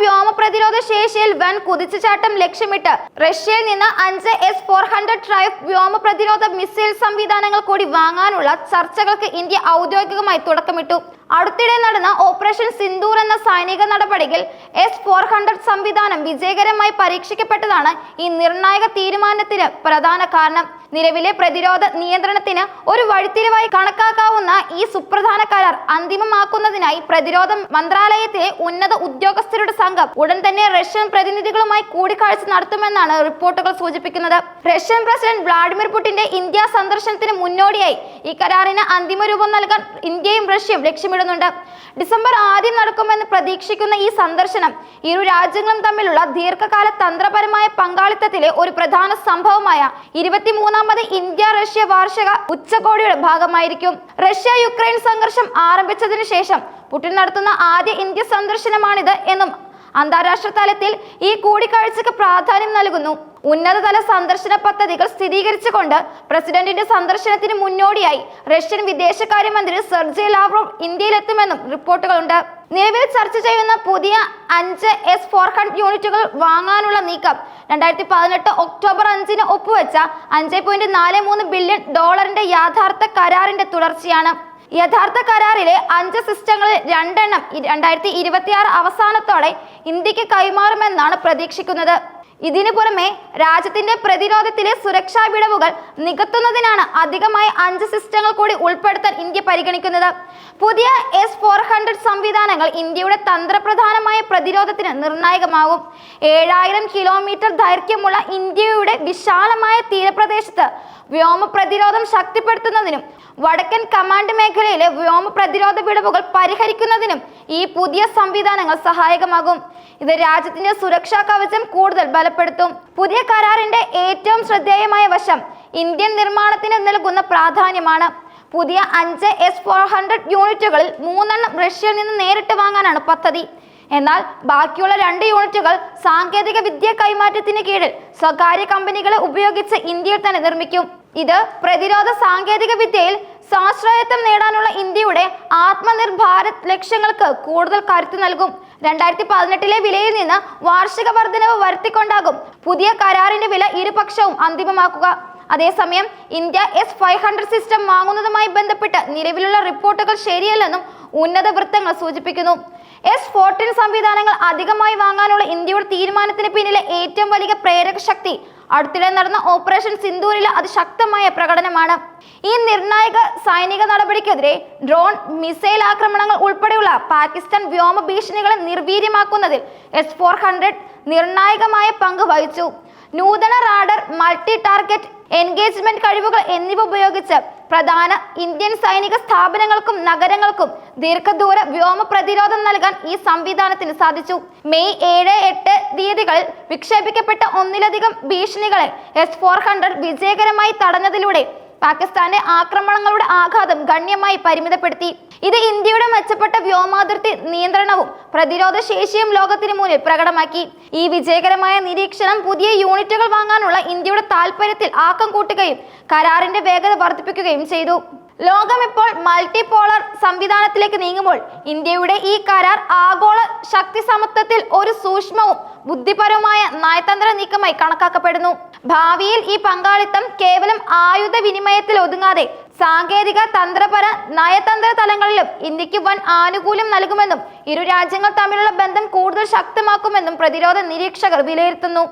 വ്യോമ പ്രതിരോധ ശേഷിയിൽ വൻ കുതിച്ചുചാട്ടം ലക്ഷ്യമിട്ട് റഷ്യയിൽ നിന്ന് അഞ്ച് എസ് ഫോർ ഹൺഡ്രഡ് ട്രൈഫ് വ്യോമ പ്രതിരോധ മിസൈൽ സംവിധാനങ്ങൾ കൂടി വാങ്ങാനുള്ള ചർച്ചകൾക്ക് ഇന്ത്യ ഔദ്യോഗികമായി തുടക്കമിട്ടു. അടുത്തിടെ നടന്ന ഓപ്പറേഷൻ സിന്ദൂർ എന്ന സൈനിക നടപടിയിൽ എസ് ഫോർ ഹൺഡ്രഡ് സംവിധാനം വിജയകരമായി പരീക്ഷിക്കപ്പെട്ടതാണ് ഈ നിർണായക തീരുമാനത്തിന് പ്രധാന കാരണം. നിലവിലെ പ്രതിരോധ നിയന്ത്രണത്തിന് ഒരു വഴിത്തിരിവായി കണക്കാക്കാവുന്ന ഈ സുപ്രധാന കരാർ അന്തിമമാക്കുന്നതിനായി പ്രതിരോധ മന്ത്രാലയത്തിലെ ഉന്നത ഉദ്യോഗസ്ഥരുടെ സംഘം ഉടൻ തന്നെ റഷ്യൻ പ്രതിനിധികളുമായി കൂടിക്കാഴ്ച നടത്തുമെന്നാണ് റിപ്പോർട്ടുകൾ സൂചിപ്പിക്കുന്നത്. റഷ്യൻ പ്രസിഡന്റ് വ്ളാഡിമിർ പുടിന്റെ ഇന്ത്യ സന്ദർശനത്തിന് മുന്നോടിയായി ഈ കരാറിന് അന്തിമ രൂപം നൽകാൻ ഇന്ത്യയും റഷ്യയും ലക്ഷ്യമിടുന്നുണ്ട് ഡിസംബർ ആദ്യം നടക്കുമെന്ന് പ്രതീക്ഷിക്കുന്ന ഈ സന്ദർശനം ഇരു രാജ്യങ്ങളും തമ്മിലുള്ള ദീർഘകാല തന്ത്രപരമായ പങ്കാളിത്തത്തിലെ ഒരു പ്രധാന സംഭവമായ ഇരുപത്തിമൂന്നാമത് ഇന്ത്യ റഷ്യ വാർഷിക ഉച്ചകോടിയുടെ ഭാഗമായിരിക്കും. റഷ്യ യുക്രൈൻ സംഘർഷം ആരംഭിച്ചതിനു ശേഷം പുടിൻ നടത്തുന്ന ആദ്യ ഇന്ത്യ സന്ദർശനമാണിത് എന്നും അന്താരാഷ്ട്ര തലത്തിൽ ഈ കൂടിക്കാഴ്ചക്ക് പ്രാധാന്യം നൽകുന്നു. ഉന്നതതല സന്ദർശന പദ്ധതികൾ സ്ഥിരീകരിച്ചുകൊണ്ട് പ്രസിഡന്റിന്റെ സന്ദർശനത്തിന് മുന്നോടിയായി റഷ്യൻ വിദേശകാര്യമന്ത്രി സെർജി ലാവ്റോവ് ഇന്ത്യയിലെത്തുമെന്നും റിപ്പോർട്ടുകളുണ്ട്. നിലവിൽ ചർച്ച ചെയ്യുന്ന പുതിയ അഞ്ച് എസ് ഫോർ ഹൺഡ്രഡ് യൂണിറ്റുകൾ വാങ്ങാനുള്ള നീക്കം രണ്ടായിരത്തി പതിനെട്ട് ഒക്ടോബർ അഞ്ചിന് ഒപ്പുവെച്ച അഞ്ച് പോയിന്റ് നാല് മൂന്ന് ബില്യൺ ഡോളറിന്റെ യാഥാർത്ഥ കരാറിന്റെ തുടർച്ചയാണ്. യഥാർത്ഥ കരാറിലെ അഞ്ച് സിസ്റ്റങ്ങളിൽ രണ്ടെണ്ണം രണ്ടായിരത്തി ഇരുപത്തിയാറ് അവസാനത്തോടെ ഇന്ത്യയ്ക്ക് കൈമാറുമെന്നാണ് പ്രതീക്ഷിക്കുന്നത്. ഇതിനു പുറമെ രാജ്യത്തിന്റെ പ്രതിരോധത്തിലെ സുരക്ഷാ വിടവുകൾ നികത്തുന്നതിനാണ് അധികമായി അഞ്ച് സിസ്റ്റങ്ങൾ കൂടി ഉൾപ്പെടുത്താൻ ഇന്ത്യ പരിഗണിക്കുന്നത്. പുതിയ എസ് ഫോർ ഹൺഡ്രഡ് സംവിധാനങ്ങൾ ഇന്ത്യയുടെ തന്ത്രപ്രധാനമായ പ്രതിരോധത്തിന് നിർണായകമാകും. ഏഴായിരം കിലോമീറ്റർ ദൈർഘ്യമുള്ള ഇന്ത്യയുടെ വിശാലമായ തീരപ്രദേശത്ത് വ്യോമ പ്രതിരോധം ശക്തിപ്പെടുത്തുന്നതിനും വടക്കൻ കമാൻഡ് മേഖലയിലെ വ്യോമ പ്രതിരോധ വിടവുകൾ പരിഹരിക്കുന്നതിനും ഈ പുതിയ സംവിധാനങ്ങൾ സഹായകമാകും. ഇത് രാജ്യത്തിന്റെ സുരക്ഷാ കവചം കൂടുതൽ ബലപ്പെടുത്തും. പുതിയ കരാറിന്റെ ഏറ്റവും ശ്രദ്ധേയമായ വശം ഇന്ത്യൻ നിർമ്മാണത്തിന് നൽകുന്ന പ്രാധാന്യമാണ്. പുതിയ അഞ്ച് എസ് ഫോർ ഹൺഡ്രഡ് യൂണിറ്റുകളിൽ മൂന്നെണ്ണം റഷ്യയിൽ നിന്ന് നേരിട്ട് വാങ്ങാനാണ് പദ്ധതി. എന്നാൽ ബാക്കിയുള്ള രണ്ട് യൂണിറ്റുകൾ സാങ്കേതിക വിദ്യ കൈമാറ്റത്തിന് കീഴിൽ സ്വകാര്യ കമ്പനികളെ ഉപയോഗിച്ച് ഇന്ത്യയിൽ തന്നെ നിർമ്മിക്കും. ഇത് പ്രതിരോധ സാങ്കേതിക വിദ്യയിൽ സ്വാശ്രയത്വം നേടാനുള്ള ഇന്ത്യയുടെ ആത്മനിർഭാരത് ലക്ഷ്യങ്ങൾക്ക് കൂടുതൽ കരുത്ത് നൽകും. രണ്ടായിരത്തി പതിനെട്ടിലെ വിലയിൽ നിന്ന് വാർഷിക വർധനവ് വരുത്തിക്കൊണ്ടാകും പുതിയ കരാറിന്റെ വില ഇരുപക്ഷവും അന്തിമമാക്കുക. അതേസമയം India S five hundred system വാങ്ങുന്നതുമായി ബന്ധപ്പെട്ട് നിലവിലുള്ള റിപ്പോർട്ടുകൾ ശരിയല്ലെന്നും ഉന്നത വൃത്തങ്ങൾ സൂചിപ്പിക്കുന്നു. എസ് ഫോർട്ടീൻ സംവിധാനങ്ങൾ അധികമായി വാങ്ങാനുള്ള ഇന്ത്യയുടെ തീരുമാനത്തിന് പിന്നിലെ ഏറ്റവും വലിയ പ്രേരക ശക്തി അടുത്തിടെ നടന്ന ഓപ്പറേഷൻ സിന്ദൂരിലെ അതിശക്തമായ പ്രകടനമാണ്. ഈ നിർണായക സൈനിക നടപടിക്കെതിരെ ഡ്രോൺ മിസൈൽ ആക്രമണങ്ങൾ ഉൾപ്പെടെയുള്ള പാകിസ്ഥാൻ വ്യോമ ഭീഷണികളെ നിർവീര്യമാക്കുന്നതിൽ എസ് ഫോർ ഹൺഡ്രഡ് നിർണായകമായ പങ്ക് വഹിച്ചു. നൂതന റാഡർ മൾട്ടി ടാർഗറ്റ് എൻഗേജ്മെന്റ് കഴിവുകൾ എന്നിവ ഉപയോഗിച്ച് പ്രധാന ഇന്ത്യൻ സൈനിക സ്ഥാപനങ്ങൾക്കും നഗരങ്ങൾക്കും ദീർഘദൂര വ്യോമ പ്രതിരോധം നൽകാൻ ഈ സംവിധാനത്തിന് സാധിച്ചു. മെയ് ഏഴ് എട്ട് തീയതികളിൽ വിക്ഷേപിക്കപ്പെട്ട ഒന്നിലധികം ഭീഷണികളെ എസ് ഫോർ ഹൺഡ്രഡ് വിജയകരമായി തടഞ്ഞതിലൂടെ പാകിസ്ഥാന്റെ ആക്രമണങ്ങളുടെ ആഘാതം ഗണ്യമായി പരിമിതപ്പെടുത്തി. ഇത് ഇന്ത്യയുടെ മെച്ചപ്പെട്ട വ്യോമാതിർത്തി നിയന്ത്രണവും പ്രതിരോധ ശേഷിയും ലോകത്തിന് മുന്നിൽ പ്രകടമാക്കി. ഈ വിജയകരമായ നിരീക്ഷണം പുതിയ യൂണിറ്റുകൾ വാങ്ങാനുള്ള ഇന്ത്യയുടെ താൽപര്യത്തിൽ ആക്കം കൂട്ടുകയും കരാറിന്റെ വേഗത വർദ്ധിപ്പിക്കുകയും ചെയ്തു. ലോകം ഇപ്പോൾ മൾട്ടിപോളർ സംവിധാനത്തിലേക്ക് നീങ്ങുമ്പോൾ ഇന്ത്യയുടെ ഈ കരാർ ആഗോള ശക്തി സമത്വത്തിൽ ഒരു സൂക്ഷ്മവും ബുദ്ധിപരവുമായ നയതന്ത്ര നീക്കമായി കണക്കാക്കപ്പെടുന്നു. ഭാവിയിൽ ഈ പങ്കാളിത്തം കേവലം ആയുധ വിനിമയത്തിൽ ഒതുങ്ങാതെ സാങ്കേതിക തന്ത്രപര നയതന്ത്ര തലങ്ങളിലും ഇന്ത്യയ്ക്ക് വൻ ആനുകൂല്യം നൽകുമെന്നും ഇരു രാജ്യങ്ങൾ തമ്മിലുള്ള ബന്ധം കൂടുതൽ ശക്തമാക്കുമെന്നും പ്രതിരോധ നിരീക്ഷകർ വിലയിരുത്തുന്നു.